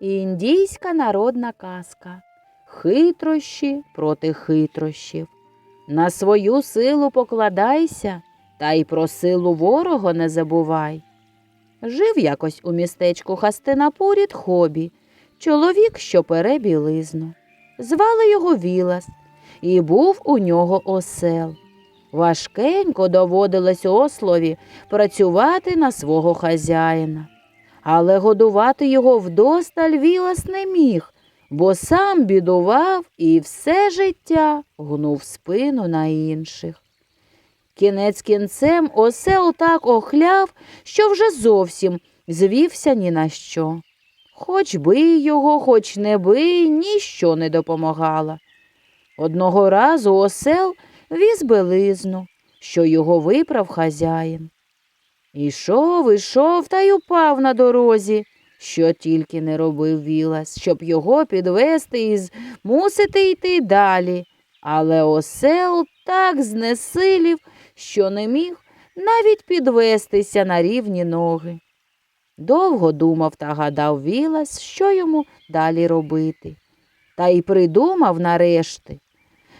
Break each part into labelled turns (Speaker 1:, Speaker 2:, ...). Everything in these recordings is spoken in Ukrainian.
Speaker 1: Індійська народна казка. Хитрощі проти хитрощів. На свою силу покладайся, та й про силу ворога не забувай. Жив якось у містечку Хастинапурі Тхобі, чоловік, що пере білизну. Звали його Вілас, і був у нього осел. Важкенько доводилось ослові працювати на свого хазяїна. Але годувати його вдосталь Вілас не міг, бо сам бідував і все життя гнув спину на інших. Кінець кінцем осел так охляв, що вже зовсім звівся ні на що. Хоч бий його, хоч не бий, ніщо не допомагало. Одного разу осел віз белизну, що його виправ хазяїн. Ішов, ішов та й упав на дорозі, що тільки не робив Вілас, щоб його підвести і мусити йти далі. Але осел так знесилів, що не міг навіть підвестися на рівні ноги. Довго думав та гадав Вілас, що йому далі робити. Та й придумав нарешті.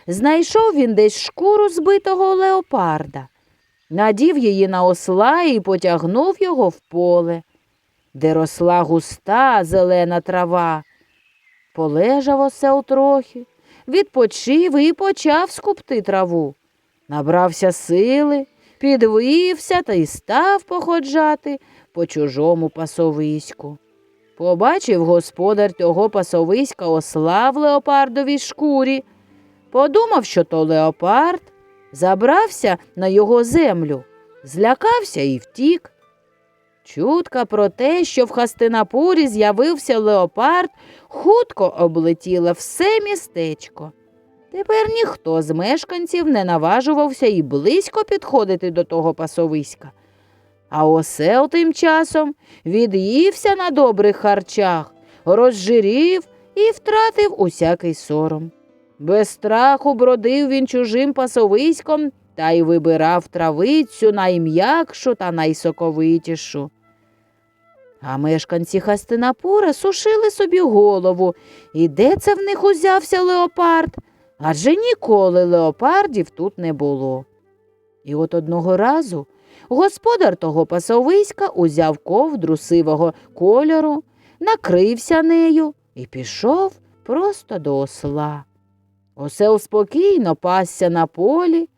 Speaker 1: Знайшов він десь шкуру збитого леопарда, надів її на осла і потягнув його в поле, де росла густа зелена трава. Полежав осел трохи, відпочив і почав скупти траву. Набрався сили, підвівся та й став походжати по чужому пасовиську. Побачив господар того пасовиська осла в леопардовій шкурі. Подумав, що то леопард, забрався на його землю, злякався і втік. Чутка про те, що в Хастинапурі з'явився леопард, хутко облетіла все містечко. Тепер ніхто з мешканців не наважувався і близько підходити до того пасовиська. А осел тим часом від'ївся на добрих харчах, розжирів і втратив усякий сором. Без страху бродив він чужим пасовиськом та й вибирав травицю найм'якшу та найсоковитішу. А мешканці Хастинапура сушили собі голову, і де це в них узявся леопард? Адже ніколи леопардів тут не було. І от одного разу господар того пасовиська узяв ковдру сивого кольору, накрився нею і пішов просто до осла. Осел спокійно пасся на полі.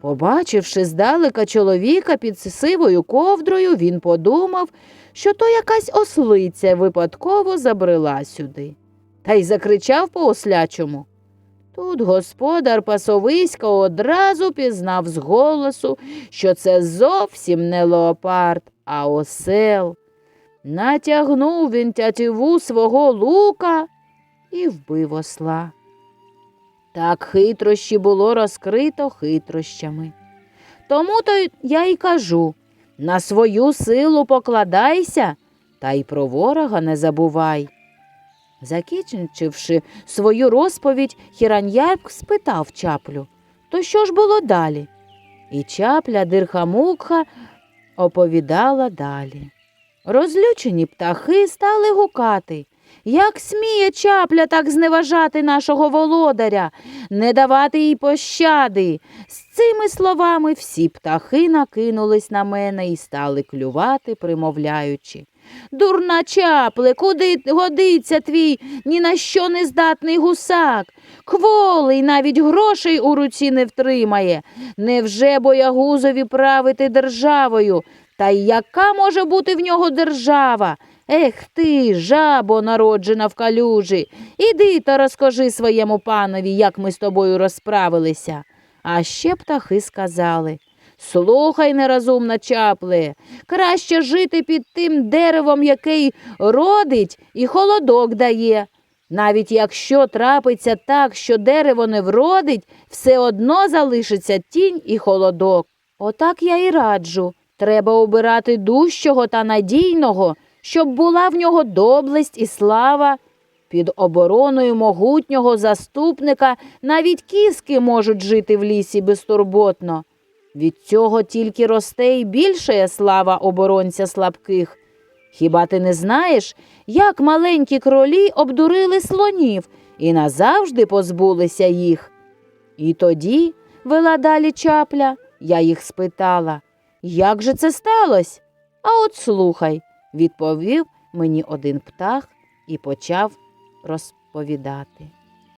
Speaker 1: Побачивши здалека чоловіка під сивою ковдрою, він подумав, що то якась ослиця випадково забрела сюди. Та й закричав по ослячому. Тут господар пасовиська одразу пізнав з голосу, що це зовсім не леопард, а осел. Натягнув він тятіву свого лука і вбив осла. Так хитрощі було розкрито хитрощами. Тому то я й кажу на свою силу покладайся, та й про ворога не забувай. Закінчивши свою розповідь, Хіраньярк спитав чаплю, то що ж було далі? І чапля дирхамукха оповідала далі. Розлючені птахи стали гукати. Як сміє чапля так зневажати нашого володаря, не давати їй пощади. З цими словами всі птахи накинулись на мене і стали клювати, примовляючи. Дурна чапле, куди годиться твій ні на що не здатний гусак? Кволий навіть грошей у руці не втримає. Невже боягузові правити державою? Та й яка може бути в нього держава? Ех ти, жабо, народжена в калюжі, іди та розкажи своєму панові, як ми з тобою розправилися. А ще птахи сказали Слухай, нерозумна чапле, краще жити під тим деревом, який родить і холодок дає. Навіть якщо трапиться так, що дерево не вродить, все одно залишиться тінь і холодок. Отак я і раджу. Треба обирати дужчого та надійного, щоб була в нього доблесть і слава. Під обороною могутнього заступника навіть кіски можуть жити в лісі безтурботно. Від цього тільки росте і більшає слава оборонця слабких. Хіба ти не знаєш, як маленькі кролі обдурили слонів і назавжди позбулися їх? І тоді, вела далі чапля, я їх спитала, як же це сталося? А от слухай, відповів мені один птах і почав розповідати.